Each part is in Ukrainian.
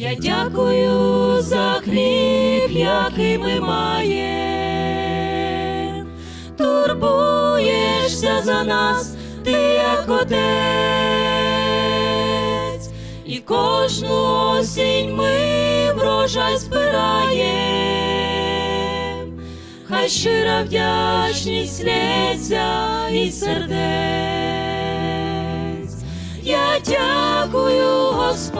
Я дякую за хліб, який ми маємо. Турбуєшся за нас, ти як отець, і кожну осінь ми врожай збираєм. Хай щира вдячність лється із сердець. Я дякую, Господь,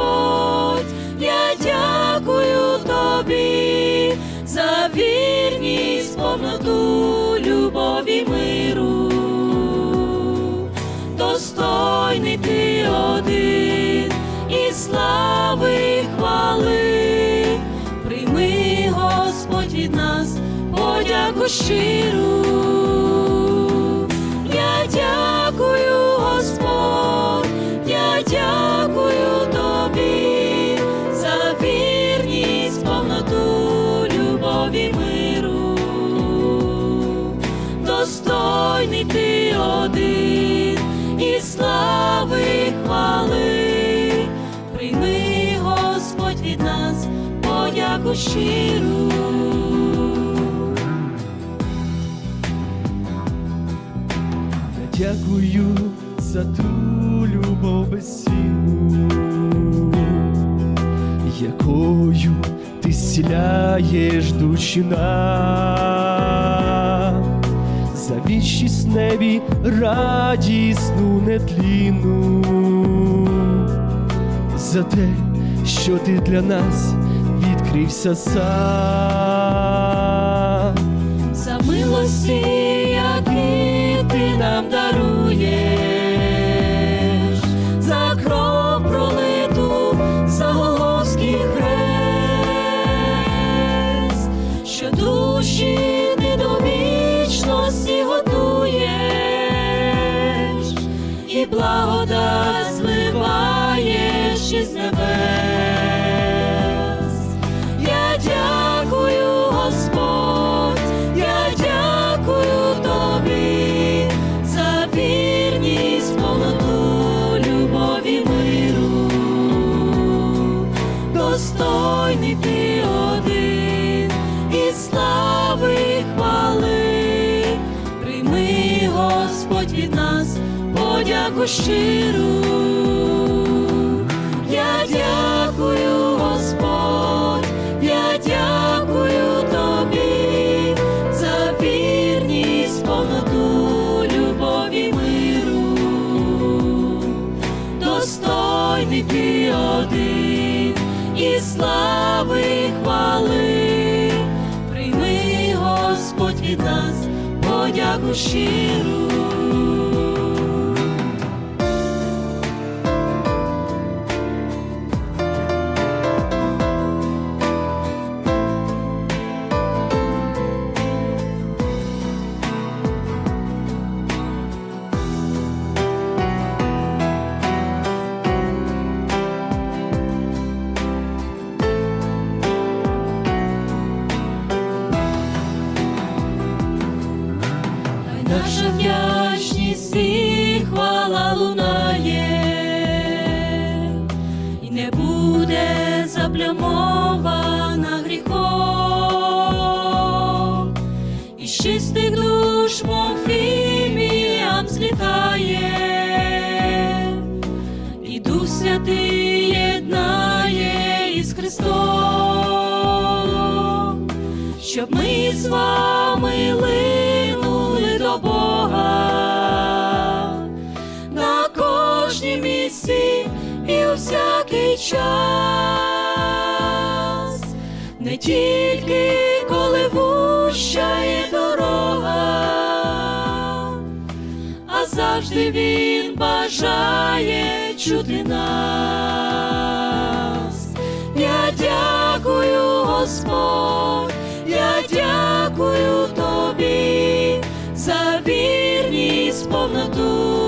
повноту, любові миру. Достойний ти один і слави і хвали. Прийми, Господь, від нас подяку щиру. Подяку щиру. Дякую за ту любов безцінну, якою ти зціляєш душі за вічність небі радісну нетлінну, за те, що ти для нас відкрився сам. за милості, які ти нам даруєш, Достойний ти один і слави хвали. Прийми, Господь, від нас подяку щиру. Від нас подяку щиру. Наша вдячність і хвала лунає, і не буде заплямована гріхом, і з чистих душ, фіміям злітає, і Дух Святий єднає із Христом щоб ми з вами час, не тільки коли вущає дорога, а завжди він бажає чути нас. Я дякую, Господь, я дякую тобі за вірність повноту.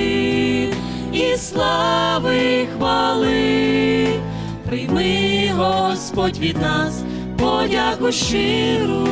і слави хвали, прийми, Господь від нас, подяку щиру.